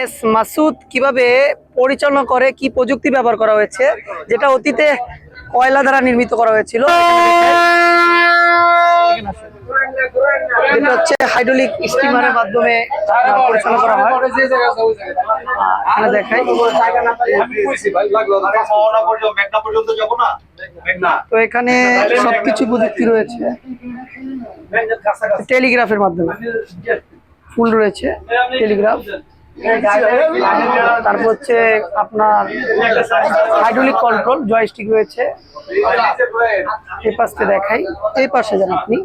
S Masud কীভাবে পরিচালনা করে, কি প্রযুক্তি ব্যবহার করা হয়েছে, যেটা অতীতে কয়লা দ্বারা নির্মিত করা হয়েছিল যেটা হচ্ছে হাইড্রোলিক স্টিমারের মাধ্যমে পরিচালনা করা হয়। দেখাই। তো এখানে সবকিছু প্রযুক্তি রয়েছে। টেলিগ্রাফের মাধ্যমে। ফুল রয়েছে, টেলিগ্রাফ। তারপর হচ্ছে আপনার হাইড্রোলিক কন্ট্রোল জয়স্টিক রয়েছে। এই পাশে দেখাই। এই পাশে যান আপনি।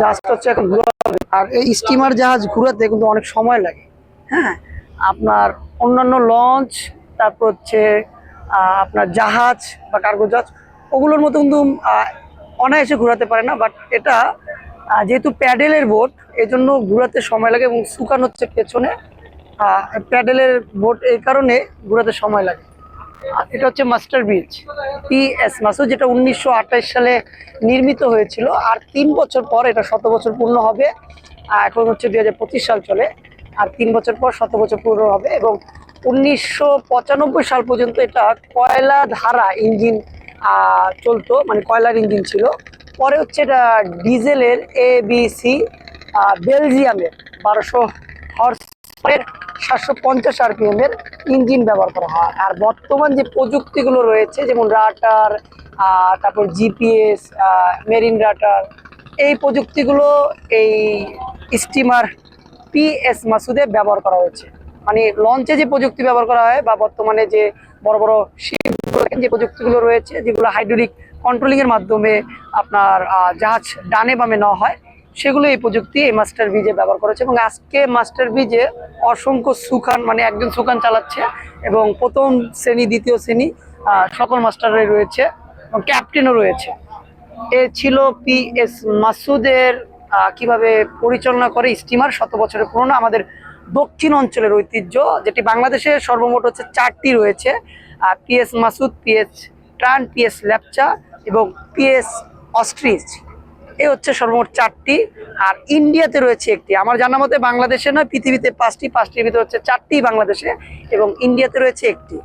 জাহাজটা হচ্ছে এখন ঘুরাবে। আর এই স্টিমার জাহাজ ঘুরাতে কিন্তু অনেক সময় লাগে। হ্যাঁ? আপনার অন্যান্য লঞ্চ তারপর হচ্ছে আপনার জাহাজ বা কার্গো জাহাজ ওগুলোর মতো কিন্তু অনায়াসে ঘোরাতে পারে না বাট এটা যেহেতু প্যাডেলের বোট, এজন্য ঘোরাতে সময় লাগে এবং শুকান হচ্ছে পেছনে প্যাডেলের বোট এই কারণে ঘোরাতে সময় লাগে। এটা হচ্ছে মাস্টার ব্রিজ পিএস মাসুদ যেটা উনিশশো সালে নির্মিত হয়েছিল, আর তিন বছর পর এটা শত বছর পূর্ণ হবে এখন হচ্ছে দুই হাজার পঁচিশ সাল চলে, আর তিন বছর পর শত বছর পূর্ণ হবে এবং উনিশশো পঁচানব্বই সাল পর্যন্ত এটা কয়লা ধারা ইঞ্জিন চলতো মানে কয়লার ইঞ্জিন ছিল। পরে হচ্ছে এটা ডিজেলের এ বি সি বেলজিয়ামের বারোশো হর্স সাতশো পঞ্চাশ আরপিএম এর ইঞ্জিন ব্যবহার করা হয়। আর বর্তমান যে প্রযুক্তিগুলো রয়েছে, যেমন রাটার তারপর জিপিএস মেরিন রাটার, এই প্রযুক্তিগুলো এই স্টিমার পিএস মাসুদে ব্যবহার করা হয়েছে। মানে লঞ্চে যে প্রযুক্তি ব্যবহার করা হয় বা বর্তমানে যে বড় বড় শিপ যে প্রযুক্তিগুলো রয়েছে, যেগুলো হাইড্রোলিক কন্ট্রোলিং এর মাধ্যমে আপনার জাহাজ ডানে বামে নেওয়া হয়, সেগুলো এই প্রযুক্তি এই মাস্টার ব্রিজে ব্যবহার করেছে এবং আজকে মাস্টার ব্রিজে অসংখ্য সুখান মানে একজন সুখান চালাচ্ছে এবং প্রথম শ্রেণি, দ্বিতীয় শ্রেণি সকল মাস্টাররাই রয়েছে এবং ক্যাপ্টেনও রয়েছে। এ ছিল পি এস মাসুদের কীভাবে পরিচালনা করে স্টিমার শত বছরের পুরনো আমাদের দক্ষিণ অঞ্চলের ঐতিহ্য, যেটি বাংলাদেশে সর্বমোট হচ্ছে চারটি রয়েছে আর PS Mahsud PS Tern PS Lepcha এবং পিএস অস্ট্রিচ। এ হচ্ছে সর্বমোট চারটি। আর ইন্ডিয়াতে রয়েছে একটি। আমার জানা মতে বাংলাদেশে নয়, পৃথিবীতে পাঁচটি, পাঁচটির ভিতরে হচ্ছে চারটি বাংলাদেশে এবং ইন্ডিয়াতে রয়েছে একটি।